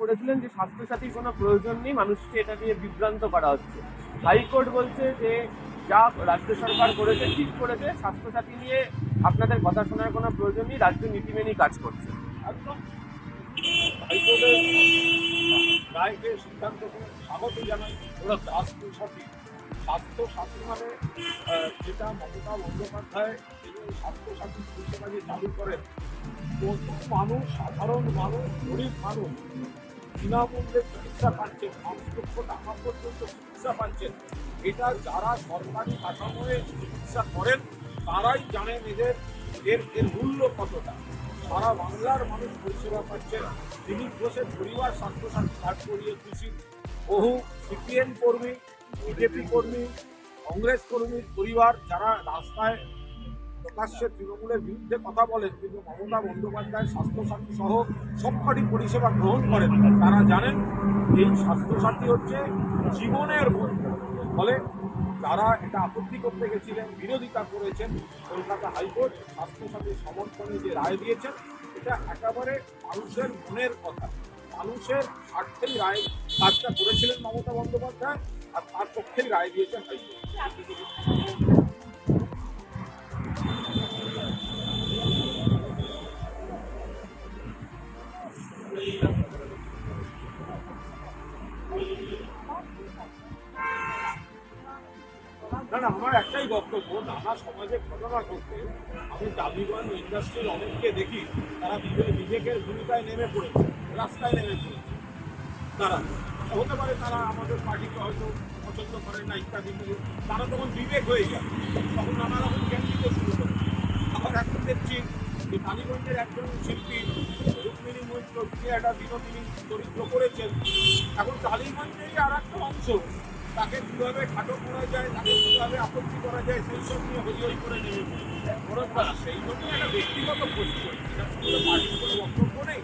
করেছিলেন যে স্বাস্থ্যসাথীর কোনো প্রয়োজন নেই, মানুষকে এটা নিয়ে বিভ্রান্ত করা হচ্ছে। হাইকোর্ট বলছে যে যা রাজ্য সরকার করেছে, ঠিক করেছে, স্বাস্থ্যসাথী নিয়ে আপনাদের কথা শোনার কোনো প্রয়োজন নেই, রাজ্য নীতি মেনেই কাজ করছে। স্বাগত জানাই ওরা স্বাস্থ্য সাথী মানে যেটা মমতা বন্দ্যোপাধ্যায় স্বাস্থ্য সাথী পরিষেবা যে চালু করেন কত মানুষ সাধারণ মানুষ গরিব মানুষ বিনামূল্যে চিকিৎসা পাচ্ছেন পাঁচ লক্ষ টাকা পর্যন্ত চিকিৎসা পাচ্ছেন এটা যারা সরকারি কাঠামোয় চিকিৎসা করেন তারাই জানেন এদের এর এর মূল্য কতটা সারা বাংলার মানুষ পরিষেবা পাচ্ছেন দিলীপ ঘোষের পরিবার স্বাস্থ্যসাথী কার্ড করিয়ে খুশি বহু সিপিএম কর্মী বিজেপি কর্মী কংগ্রেস কর্মীর পরিবার যারা রাস্তায় প্রকাশ্যে তৃণমূলের বিরুদ্ধে কথা বলেন, কিন্তু মমতা বন্দ্যোপাধ্যায় স্বাস্থ্যসাথী সহ সবকটি পরিষেবা গ্রহণ করেন। তারা জানেন এই স্বাস্থ্যসাথী হচ্ছে জীবনের ফলে তারা এটা আপত্তি করতে গেছিলেন, বিরোধিতা করেছেন, কলকাতা হাইকোর্ট স্বাস্থ্যসাথীর সমর্থনে যে রায় দিয়েছেন, এটা একেবারে মানুষের মনের কথা। মানুষের স্বার্থেই রায় কাজটা করেছিলেন মমতা বন্দ্যোপাধ্যায়, আর তার পক্ষেই রায় দিয়েছেন হাইকোর্ট। নানা সমাজে ঘটনা ঘটতে, আমি দাবিগঞ্জ ইন্ডাস্ট্রির অনেককে দেখি, তারা বিবে- বিবেকের ভূমিকায় নেমে পড়েছে, রাস্তায় নেমে পড়েছে তারা হতে পারে তারা আমাদের পার্টিকে হয়তো পছন্দ করেন না ইত্যাদি। তারা তখন বিবেক হয়ে যায়, তখন নানা রকম জ্ঞান দিতে শুরু করে আবার এখন দেখছি যে টালিগঞ্জের একজন শিল্পী, রুক্মিণী মৈত্র তিনি একটা বিনোদিনী চরিত্র করেছেন, এখন টালিগঞ্জেরই আর একটা অংশ তাকে কীভাবে খাটো করা যায়, তাকে কীভাবে আপত্তি করা যায়, সেই সব নিয়ে হই হই করে ওরা সেই জন্য একটা ব্যক্তিগত প্রশ্ন। সেটা পার্টির কোনো বক্তব্য নেই।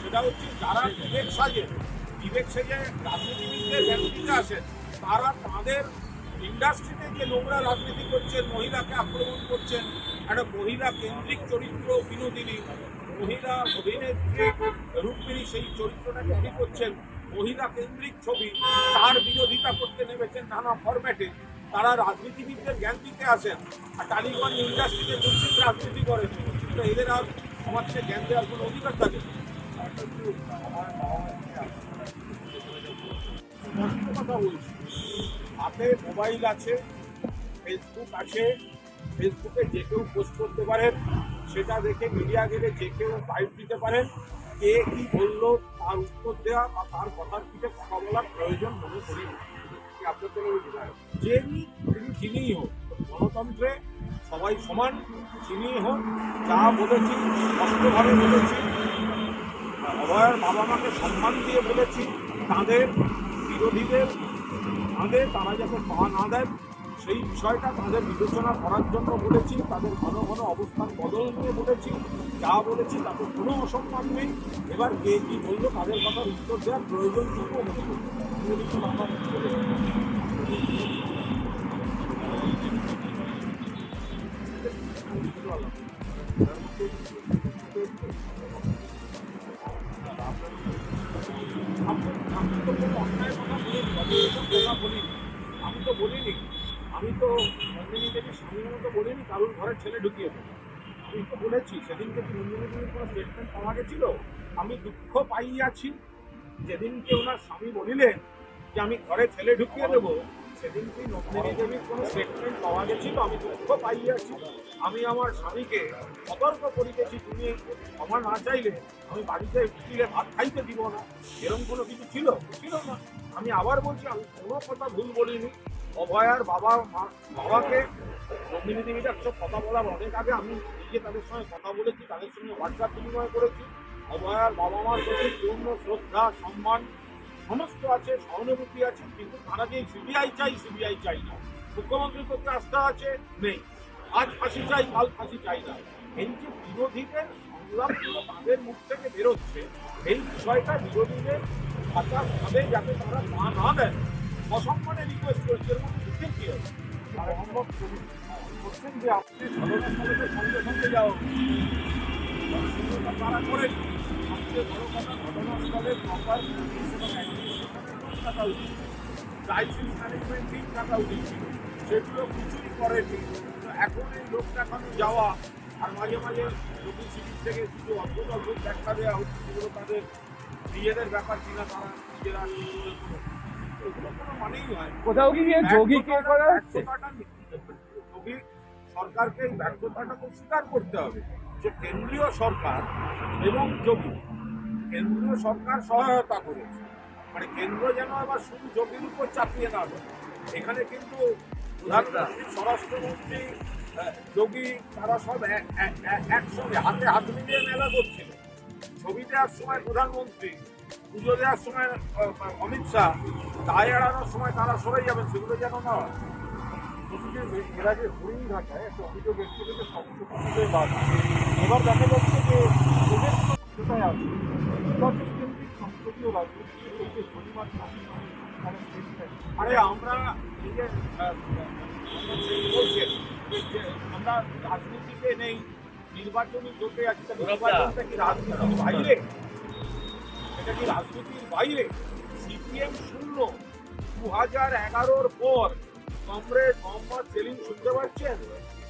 সেটা হচ্ছে যারা বিবেক সাজে, বিবেক সেজে রাজনীতিবিদদের ব্যক্তিতে আসেন, তারা তাদের ইন্ডাস্ট্রিতে যে নোংরা রাজনীতি করছেন, মহিলাকে আক্রমণ করছেন, একটা মহিলা কেন্দ্রিক চরিত্র বিনোদিনী, মহিলা অভিনেত্রী রূপমিনী সেই চরিত্রটা তৈরি করছেন। মহিলা কেন্দ্রিক ছবি তার বিরোধিতা করতে নেমেছেন নানা ফরম্যাটে তারা রাজনীতিবিদদের জ্ঞান দিতে আসেন আর টালিগঞ্জ ইন্ডাস্ট্রিতে দুর্নীত রাজনীতি করেন। তো এদের আর সমাজকে জ্ঞান দেওয়ার কোনো অধিকার থাকে কথা বলছি, হাতে মোবাইল আছে ফেসবুক আছে ফেসবুকে যে কেউ পোস্ট করতে পারেন, সেটা দেখে মিডিয়া গেলে যে কেউ বাইট দিতে পারেন। কে কি বলল তার উত্তর দেওয়া বা তার কথার পিঠে কথা বলার প্রয়োজন মনে করি আপনার কোনো বিধায়ক যিনি তিনি যিনিই হোক, গণতন্ত্রে সবাই সমান যিনিই হোক, যা বলেছি, স্পষ্টভাবে বলেছি অভয়ের বাবা মাকে সম্মান দিয়ে বলেছি, তাদের বিরোধীদের, তাদের তারা যাতে পা না দেন সেই বিষয়টা তাদের বিবেচনা করার জন্য বলেছি, তাদের ঘন ঘন অবস্থান বদল নিয়ে বলেছি, যা বলেছি তাতে কোনো অসম্মান নেই। এবার কে কী বলল তাদের কথার উত্তর দেওয়ার মনে আমি কিন্তু আমি আমি তো বলিনি। আমি তো তো নন্দিনী দেবী স্বামীর মতো বলিনি কারোর ঘরে ছেলে ঢুকিয়ে দেবো আমি তো বলেছি, সেদিনকে নন্দিনী দেবীর কোনো স্টেটমেন্ট পাওয়া গেছিল? আমি দুঃখ পাইয়াছি। যেদিনকে ওনার স্বামী বলিলেন যে আমি ঘরে ছেলে ঢুকিয়ে দেবো সেদিনকে নন্দিনী দেবীর কোনো স্টেটমেন্ট পাওয়া গেছিল। আমি দুঃখ পাইয়াছি। আমি আমার স্বামীকে সতর্ক করিতেছি। তুমি আমার না চাইলে আমি বাড়িতে ঢুকিলে ভাত খাইতে দিব না। এরকম কোনো কিছু ছিল? ছিল না। আমি আবার বলছি, আমি কোনো কথা ভুল বলিনি। অভয়ার বাবা বাবাকে নন্দিনী দেবীটা সব কথা বলার অনেক আগে আমি নিজে তাদের সঙ্গে কথা বলেছি, তাদের সঙ্গে হোয়াটসঅ্যাপ বিনিময় করেছি। অভয়ার বাবা মার প্রতি পূর্ণ শ্রদ্ধা, সম্মান, সমস্ত আছে, সহানুভূতি আছে, কিন্তু তারা যে সিবিআই চাই সিবিআই চাই না। মুখ্যমন্ত্রীর প্রতি আস্থা আছে? নেই। আজ ফাঁসি চাই, কাল ফাঁসি চাই না। এই যে বিরোধীদের সংগ্রামগুলো তাদের মুখ থেকে বেরোচ্ছে, এই বিষয়টা বিরোধীদের হঠাৎভাবে যাতে তারা পা না দেন অসম্মানে রিকোয়েস্ট করছে এর মধ্যে দুঃখের কি আর সম্ভব করছেন যে আপনি ঘটনাস্থলে সঙ্গে সঙ্গে যাও। শূন্যতা তারা করেন সবচেয়ে বড় কথা ঘটনাস্থলে প্রপার পুলিশ এবং অ্যাডমিনিস্ট্রেশনের থাকা উচিত ক্রাইসিস ম্যানেজমেন্ট টিম থাকা উচিত ছিল। সেগুলো কিছুই করেনি। তো এখন এই লোক দেখানো যাওয়া আর মাঝে মাঝে নতুন শিবির থেকে কিছু অদ্ভুত অদ্ভুত ব্যাখ্যা দেওয়া হচ্ছে যেগুলো তাদের নিজেদের ব্যাপার কিনা তারা নিজেরা কোথাও কি যোগীকে করা হচ্ছে? যোগী সরকারকে এই ব্যর্থতাটাকে স্বীকার করতে হবে যে কেন্দ্রীয় সরকার এবং যোগী কেন্দ্রীয় সরকার সহায়তা করেছে। মানে কেন্দ্র যেন আবার শুধু যোগীর উপর চাপিয়ে না দেয়। এখানে কিন্তু প্রধানমন্ত্রী স্বরাষ্ট্রমন্ত্রী যোগী তারা সব এক- এক- এক- একসঙ্গে হাতে হাত মিলিয়ে মেলা করছিল। ছবি দেওয়ার সময় প্রধানমন্ত্রী পুজো দেওয়ার সময় অমিত শাহ দায় এড়ানোর সময় তারা সরে যাবেন সেগুলো যেন না হয়। এর আগে হরিণঘাটায় একটা অভিযোগ এসেছিল যে বাদ এবার দেখা যাচ্ছে যে ওদের কোথায় আছে। নির্বাচন কেন্দ্রিক সংসদীয় রাজনীতি এই যে শনিবার সম্মেলনে তারা চেষ্টা আরে আমরা এই যে বলছেন আমরা রাজনীতিতে নেই নির্বাচনী জোটে আছি তা নির্বাচনটা কি রাজনীতির বাইরে? এটা রাজনীতির বাইরে? সিপিএম শূন্য। দু হাজার এগারোর পর কংগ্রেস মোহাম্মদ সেলিম শুনতে পাচ্ছেন?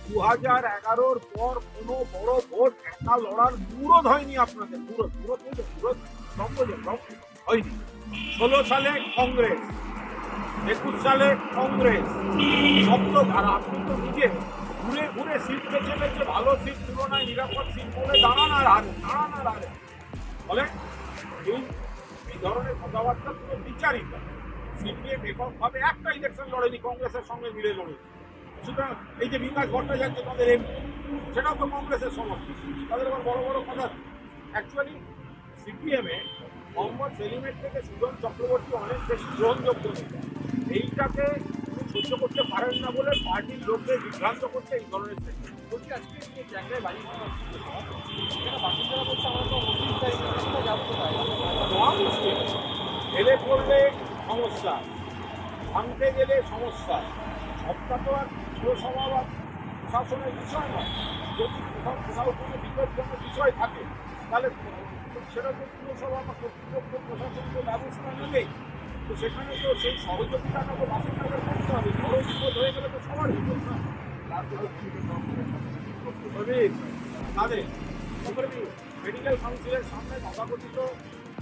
দু হাজার এগারোর পর কোনো বড় ভোট একা লড়ার মুরদ হয়নি আপনাদের। মুরদ মুরদ বলতে মুরদ হয়নি। ষোলো সালে কংগ্রেস, একুশ সালে কংগ্রেস। সপ্ত আর আপনি তো নিজে ঘুরে ঘুরে সিট বেছে বেছে ভালো সিট তুলনায় নিরাপদ সিট বলে দাঁড়ান আর হারে দাঁড়ান আর হারে ফলে এই ধরনের কথাবার্তা পুরো বিচারিত। সিপিএম এককভাবে একটা ইলেকশন লড়েনি, কংগ্রেসের সঙ্গে মিলে লড়ে সুতরাং এই যে বিকাশ ভট্টাচার্য তাদের এমপি, সেটাও তো কংগ্রেসের সমর্থন তাদের আবার বড় বড় কথা অ্যাকচুয়ালি সিপিএমে মোহাম্মদ সেলিমের থেকে সুজন চক্রবর্তী অনেক বেশি গ্রহণযোগ্য এইটাকে সহ্য করতে পারেন না বলে পার্টির লোকদের বিভ্রান্ত করতে এই ধরনের তো হেলে পড়লে সমস্যা ভাঙতে গেলে সমস্যা। সবটা তো আর পুরসভা বা প্রশাসনের বিষয় নয়। যদি কোথাও কোথাও কোনো বিপজ্জনক বিষয় থাকে তাহলে সেটা তো পুরসভা বা কর্তৃপক্ষ প্রশাসনকে ব্যবস্থা নেবেই তো সেখানে তো সেই সহযোগিতাটা তো বাসিন্দাদের করতে হবে। বড় বিপদ হয়ে গেলে তো সবার বিপদ না প্রদীপ, তাদের মেডিকেল কাউন্সিলের সামনে তথাকথিত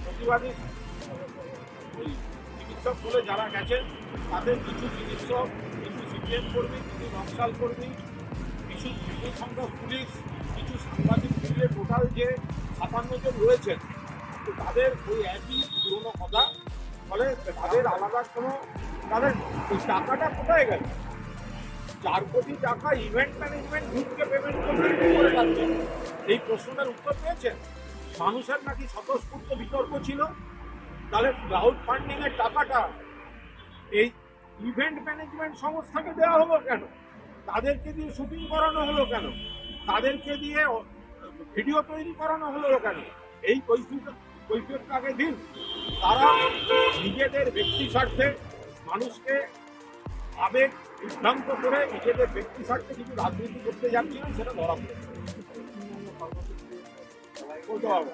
প্রতিবাদী ওই চিকিৎসক বলে যারা গেছেন, তাদের কিছু চিকিৎসক, কিছু সিপিএম কর্মী, কিছু নকশাল কর্মী, কিছু বিপুল সংখ্যক পুলিশ, কিছু সাংবাদিক মিলিয়ে টোটাল যে সাতান্ন জন রয়েছেন তাদের ওই একই পুরোনো কথা, ফলে তাদের আলাদা কোনো, তাদের ওই টাকাটা কোথায় গেল? চার কোটি টাকা ইভেন্ট ম্যানেজমেন্ট গ্রুপকে পেমেন্ট করতে এই প্রশ্নটার উত্তর পেয়েছেন? মানুষের নাকি স্বতঃস্ফূর্ত বিতর্ক ছিল? তাহলে ক্লাউড ফান্ডিং এর টাকাটা এই ইভেন্ট ম্যানেজমেন্ট সংস্থাকে দেওয়া হলো কেন? তাদেরকে দিয়ে শুটিং করানো হলো কেন? তাদেরকে দিয়ে ভিডিও তৈরি করানো হলো কেন? এই কৈফিয়তটাকে দিন। তারা নিজেদের ব্যক্তি স্বার্থে মানুষকে আবেগ বিভ্রান্ত করে নিজেদের ব্যক্তি স্বার্থে কিছু রাজনীতি করতে যাচ্ছিলেন সেটা ধরা পড়ে বলতে পারব।